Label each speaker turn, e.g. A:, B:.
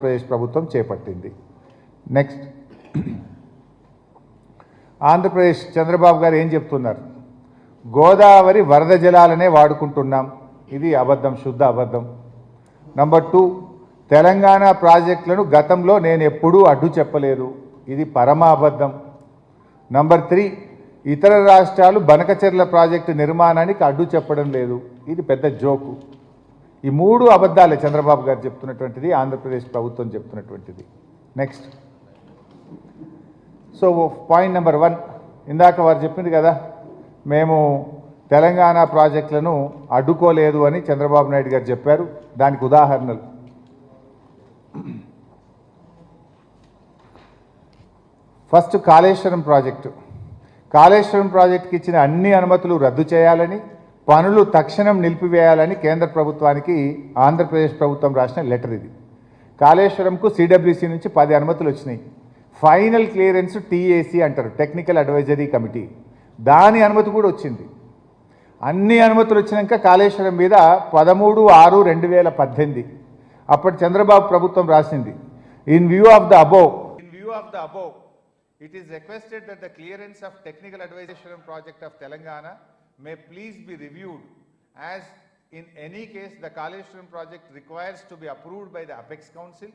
A: ఆంధ్రప్రదేశ్ ప్రభుత్వం చేపట్టింది. నెక్స్ట్ ఆంధ్రప్రదేశ్ చంద్రబాబు గారు ఏం చెప్తున్నారు? గోదావరి వరద జలాలనే వాడుకుంటున్నాం. ఇది అబద్ధం శుద్ధ అబద్ధం. నంబర్ టూ తెలంగాణ ప్రాజెక్టులను గతంలో నేను ఎప్పుడూ అడ్డు చెప్పలేదు. ఇది పరమ అబద్ధం. నంబర్ త్రీ ఇతర రాష్ట్రాలు బనకచెర్ల ప్రాజెక్టు నిర్మాణానికి అడ్డు చెప్పడం లేదు. ఇది పెద్ద జోకు. ఈ మూడు అబద్ధాలే చంద్రబాబు గారు చెప్తున్నటువంటిది ఆంధ్రప్రదేశ్ ప్రభుత్వం చెప్తున్నటువంటిది. Next so point number one ఇందాక వారు చెప్పింది కదా మేము తెలంగాణ ప్రాజెక్టులను అడ్డుకోలేదు అని చంద్రబాబు నాయుడు గారు చెప్పారు. దానికి ఉదాహరణలు. First Kaleshwaram project. కాళేశ్వరం ప్రాజెక్టుకి ఇచ్చిన అన్ని అనుమతులు రద్దు చేయాలని పనులు తక్షణం నిలిపివేయాలని కేంద్ర ప్రభుత్వానికి ఆంధ్రప్రదేశ్ ప్రభుత్వం రాసిన లెటర్ ఇది. కాళేశ్వరంకు సిడబ్ల్యూసి నుంచి పది అనుమతులు వచ్చినాయి. ఫైనల్ క్లియరెన్స్ టీఏసీ అంటారు టెక్నికల్ అడ్వైజరీ కమిటీ. దాని అనుమతి కూడా వచ్చింది. అన్ని అనుమతులు వచ్చినాక కాళేశ్వరం మీద పదమూడు ఆరు రెండు వేల పద్దెనిమిది అప్పటి చంద్రబాబు ప్రభుత్వం రాసింది. In view of the above in view of the above it is requested that the clearance of technical advisation project of Telangana may please be reviewed as in any case the Kaleshwaram project requires to be approved by the Apex Council.